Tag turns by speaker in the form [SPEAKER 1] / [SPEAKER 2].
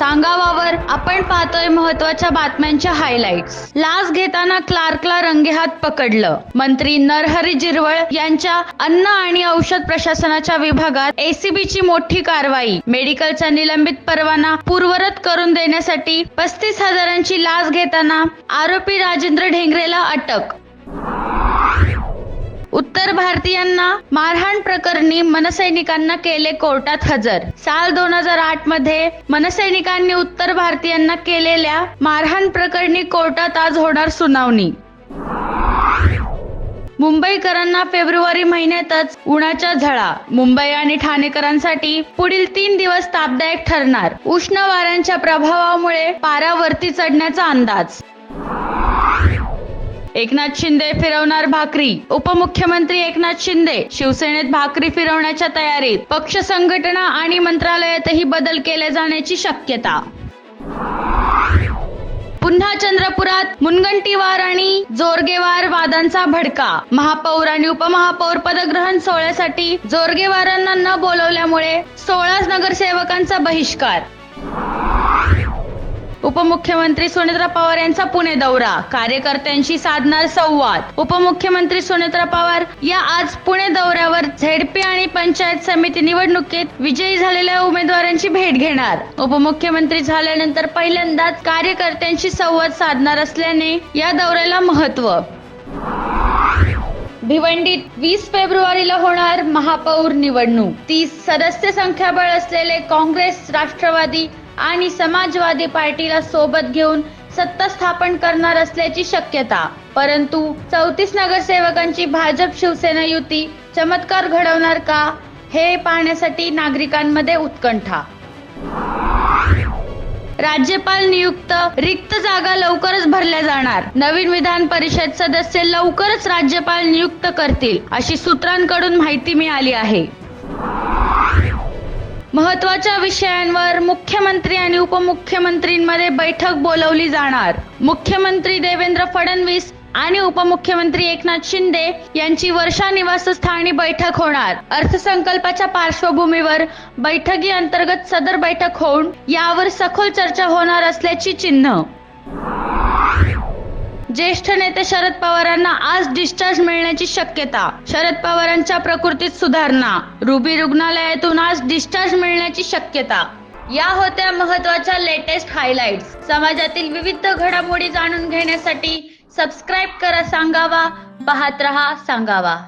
[SPEAKER 1] सांगावावर आपण पाहतोय महत्त्वाच्या बातम्यांच्या हायलाइट्स लाच घेताना क्लार्कला रंगेहात पकडलं. मंत्री नरहरी जिरवळ यांच्या अन्न आणि औषध प्रशासनाच्या विभागात एसीबीची मोठी कारवाई. मेडिकलचा निलंबित परवाना पूर्वरत करून देण्यासाठी पस्तीस हजारांची लाच घेताना आरोपी राजेंद्र ढेंगरेला अटक. उत्तर भारतीयांना मारहाण प्रकरणी मनसैनिकांना केले कोर्टात हजर. साल दोन हजार आठमध्ये मनसैनिकांनी उत्तर भारतीयांना केलेल्या मारहाण प्रकरणी कोर्टात आज होणार सुनावणी. मुंबईकरांना फेब्रुवारी महिन्यातच उन्हाच्या झळा. मुंबई आणि ठाणेकरांसाठी पुढील तीन दिवस तापदायक ठरणार. उष्ण वाऱ्यांच्या प्रभावामुळे पारा वरती चढण्याचा अंदाज. एकनाथ शिंदे फिरवणार भाकरी. उपमुख्यमंत्री एकनाथ शिंदे शिवसेनेत भाकरी फिरवण्याच्या तयारीत. पक्ष संघटना आणि मंत्रालयातही बदल केले जाण्याची शक्यता. पुन्हा चंद्रपुरात मुनगंटीवार आणि जोरगेवार वादांचा भडका. महापौर आणि उपमहापौर पदग्रहण सोहळ्यासाठी जोरगेवारांना न बोलवल्यामुळे सोळा नगरसेवकांचा बहिष्कार. उपमुख्यमंत्री सुनेत्रा पवार यांचा पुणे दौरा. कार्यकर्त्यांशी साधणार संवाद. उपमुख्यमंत्री सुनेत्रा पवार या आज पुणे दौऱ्यावर झेडपी आणि पंचायत समिती निवडणुकीत विजयी झालेल्या उमेदवारांची भेट घेणार. उपमुख्यमंत्री झाल्यानंतर पहिल्यांदाच कार्यकर्त्यांशी संवाद साधणार असल्याने या दौऱ्याला महत्त्व भिवंडीत वीस फेब्रुवारीला होणार महापौर निवडणूक. तीस सदस्य संख्याबळ असलेले काँग्रेस राष्ट्रवादी आणि समाजवादी पार्टीला सोबत घेऊन सत्ता स्थापन करणार असल्याची शक्यता. परंतु चौतीस नगरसेवकांची भाजप शिवसेना युती चमत्कार घडवणार का हे पाहण्यासाठी नागरिकांमध्ये उत्कंठा. राज्यपाल नियुक्त रिक्त जागा लवकरच भरल्या जाणार. नवीन विधान परिषद सदस्य लवकरच राज्यपाल नियुक्त करतील अशी सूत्रांकडून माहिती मिळाली आहे. महत्त्वाच्या विषयांवर मुख्यमंत्री आणि उपमुख्यमंत्रींमध्ये बैठक बोलवली जाणार. मुख्यमंत्री देवेंद्र फडणवीस आणि उपमुख्यमंत्री एकनाथ शिंदे यांची वर्षा निवासस्थानी बैठक होणार. अर्थसंकल्पाच्या पार्श्वभूमीवर बैठकी अंतर्गत सदर बैठक होऊन यावर सखोल चर्चा होणार असल्याची चिन्ह ज्येष्ठ नेते शरद पवारांना आज डिस्चार्ज मिळण्याची शक्यता. शरद पवारांच्या प्रकृतीत सुधारणा. रुबी रुग्णालयातून आज डिस्चार्ज मिळण्याची शक्यता. या होत्या महत्त्वाच्या लेटेस्ट हायलाइट समाजातील विविध घडामोडी जाणून घेण्यासाठी सबस्क्राईब करा सांगावा. पाहत रहा सांगावा.